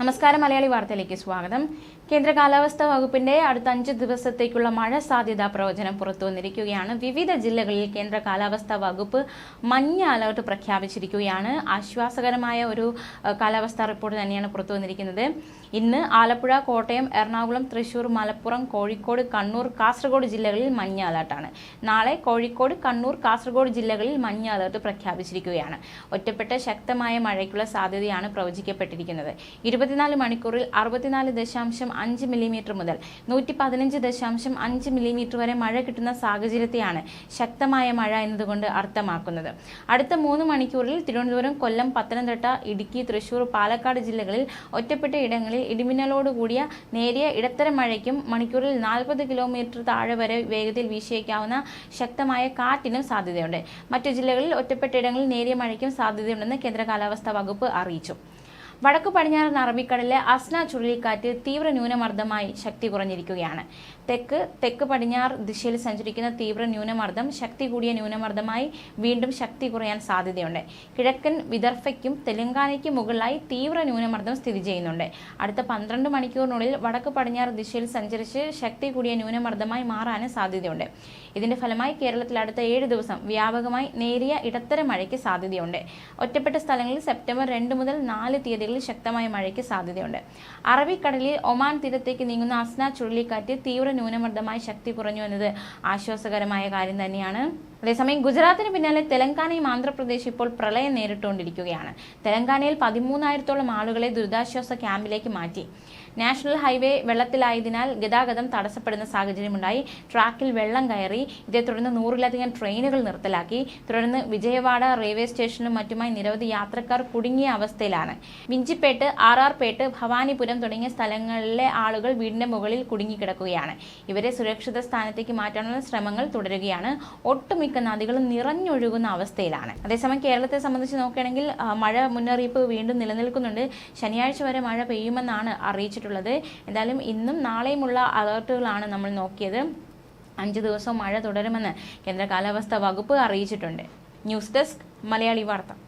നമസ്കാരം മലയാളി വാർത്തയിലേക്ക് സ്വാഗതം. കേന്ദ്ര കാലാവസ്ഥാ വകുപ്പിന്റെ അടുത്ത അഞ്ച് ദിവസത്തേക്കുള്ള മഴ സാധ്യതാ പ്രവചനം പുറത്തു വന്നിരിക്കുകയാണ്. വിവിധ ജില്ലകളിൽ കേന്ദ്ര കാലാവസ്ഥാ വകുപ്പ് മഞ്ഞ അലർട്ട് പ്രഖ്യാപിച്ചിരിക്കുകയാണ്. ആശ്വാസകരമായ ഒരു കാലാവസ്ഥാ റിപ്പോർട്ട് തന്നെയാണ് പുറത്തു വന്നിരിക്കുന്നത്. ഇന്ന് ആലപ്പുഴ കോട്ടയം എറണാകുളം തൃശൂർ മലപ്പുറം കോഴിക്കോട് കണ്ണൂർ കാസർഗോഡ് ജില്ലകളിൽ മഞ്ഞ അലർട്ടാണ്. നാളെ കോഴിക്കോട് കണ്ണൂർ കാസർഗോഡ് ജില്ലകളിൽ മഞ്ഞ അലർട്ട് പ്രഖ്യാപിച്ചിരിക്കുകയാണ്. ഒറ്റപ്പെട്ട ശക്തമായ മഴയ്ക്കുള്ള സാധ്യതയാണ് പ്രവചിക്കപ്പെട്ടിരിക്കുന്നത്. ഇരുപത്തിനാല് മണിക്കൂറിൽ അറുപത്തിനാല് ദശാംശം അഞ്ച് മില്ലിമീറ്റർ മുതൽ നൂറ്റി പതിനഞ്ച് ദശാംശം അഞ്ച് മില്ലിമീറ്റർ വരെ മഴ കിട്ടുന്ന സാഹചര്യത്തെയാണ് ശക്തമായ മഴ എന്നതുകൊണ്ട് അർത്ഥമാക്കുന്നത്. അടുത്ത മൂന്ന് മണിക്കൂറിൽ തിരുവനന്തപുരം കൊല്ലം പത്തനംതിട്ട ഇടുക്കി തൃശൂർ പാലക്കാട് ജില്ലകളിൽ ഒറ്റപ്പെട്ട ഇടങ്ങളിൽ ഇടിമിന്നലോട് കൂടിയ നേരിയ ഇടത്തരം മഴയ്ക്കും മണിക്കൂറിൽ നാൽപ്പത് കിലോമീറ്റർ താഴെ വരെ വേഗത്തിൽ വീശിയേക്കാവുന്ന ശക്തമായ കാറ്റിനും സാധ്യതയുണ്ട്. മറ്റു ജില്ലകളിൽ ഒറ്റപ്പെട്ട ഇടങ്ങളിൽ നേരിയ മഴയ്ക്കും സാധ്യതയുണ്ടെന്ന് കേന്ദ്ര കാലാവസ്ഥാ വകുപ്പ് അറിയിച്ചു. വടക്കു പടിഞ്ഞാറൻ അറബിക്കടലിലെ അസ്ന ചുഴലിക്കാറ്റ് തീവ്ര ന്യൂനമർദ്ദമായി ശക്തി കുറഞ്ഞിരിക്കുകയാണ്. തെക്ക് തെക്ക് പടിഞ്ഞാറ് ദിശയിൽ സഞ്ചരിക്കുന്ന തീവ്ര ന്യൂനമർദ്ദം ശക്തി കൂടിയ ന്യൂനമർദ്ദമായി വീണ്ടും ശക്തി കുറയാൻ സാധ്യതയുണ്ട്. കിഴക്കൻ വിദർഭയ്ക്കും തെലങ്കാനയ്ക്കും മുകളിലായി തീവ്ര ന്യൂനമർദ്ദം സ്ഥിതി ചെയ്യുന്നുണ്ട്. അടുത്ത പന്ത്രണ്ട് മണിക്കൂറിനുള്ളിൽ വടക്ക് പടിഞ്ഞാറ് ദിശയിൽ സഞ്ചരിച്ച് ശക്തി കൂടിയ ന്യൂനമർദ്ദമായി മാറാനും സാധ്യതയുണ്ട്. ഇതിന്റെ ഫലമായി കേരളത്തിൽ അടുത്ത ഏഴ് ദിവസം വ്യാപകമായി നേരിയ ഇടത്തരം മഴയ്ക്ക് സാധ്യതയുണ്ട്. ഒറ്റപ്പെട്ട സ്ഥലങ്ങളിൽ സെപ്റ്റംബർ രണ്ട് മുതൽ നാല് തീയതികളിൽ ശക്തമായ മഴയ്ക്ക് സാധ്യതയുണ്ട്. അറബിക്കടലിൽ ഒമാൻ തീരത്തേക്ക് നീങ്ങുന്ന അസ്ന ചുഴലിക്കാറ്റ് തീവ്ര ന്യൂനമർദ്ദമായി ശക്തി കുറഞ്ഞു എന്നത് ആശ്വാസകരമായ കാര്യം തന്നെയാണ്. അതേസമയം ഗുജറാത്തിന് പിന്നാലെ തെലങ്കാനയും ആന്ധ്രാപ്രദേശ് ഇപ്പോൾ പ്രളയം നേരിട്ടുകൊണ്ടിരിക്കുകയാണ്. തെലങ്കാനയിൽ പതിമൂന്നായിരത്തോളം ആളുകളെ ദുരിതാശ്വാസ ക്യാമ്പിലേക്ക് മാറ്റി. നാഷണൽ ഹൈവേ വെള്ളത്തിലായതിനാൽ ഗതാഗതം തടസ്സപ്പെടുന്ന സാഹചര്യമുണ്ടായി. ട്രാക്കിൽ വെള്ളം കയറി ഇതേ തുടർന്ന് നൂറിലധികം ട്രെയിനുകൾ നിർത്തലാക്കി. തുടർന്ന് വിജയവാഡ റെയിൽവേ സ്റ്റേഷനിലും മറ്റുമായി നിരവധി യാത്രക്കാർ കുടുങ്ങിയ അവസ്ഥയിലാണ്. വിഞ്ചിപ്പേട്ട് ആർ പേട്ട് ഭവാനിപുരം തുടങ്ങിയ സ്ഥലങ്ങളിലെ ആളുകൾ വീടിന്റെ മുകളിൽ കുടുങ്ങിക്കിടക്കുകയാണ്. ഇവരെ സുരക്ഷിത സ്ഥാനത്തേക്ക് മാറ്റാനുള്ള ശ്രമങ്ങൾ തുടരുകയാണ്. ഒട്ടുമിക്ക നദികളും നിറഞ്ഞൊഴുകുന്ന അവസ്ഥയിലാണ്. അതേസമയം കേരളത്തെ സംബന്ധിച്ച് നോക്കുകയാണെങ്കിൽ മഴ മുന്നറിയിപ്പ് വീണ്ടും നിലനിൽക്കുന്നുണ്ട്. ശനിയാഴ്ച വരെ മഴ പെയ്യുമെന്നാണ് അറിയിച്ചിട്ടുള്ളത്. എന്തായാലും ഇന്നും നാളെയുമുള്ള അലേർട്ടുകളാണ് നമ്മൾ നോക്കിയത്. അഞ്ച് ദിവസം മഴ തുടരുമെന്ന് കേന്ദ്ര കാലാവസ്ഥാ വകുപ്പ് അറിയിച്ചിട്ടുണ്ട്. ന്യൂസ് ഡെസ്ക് മലയാളി വാർത്ത.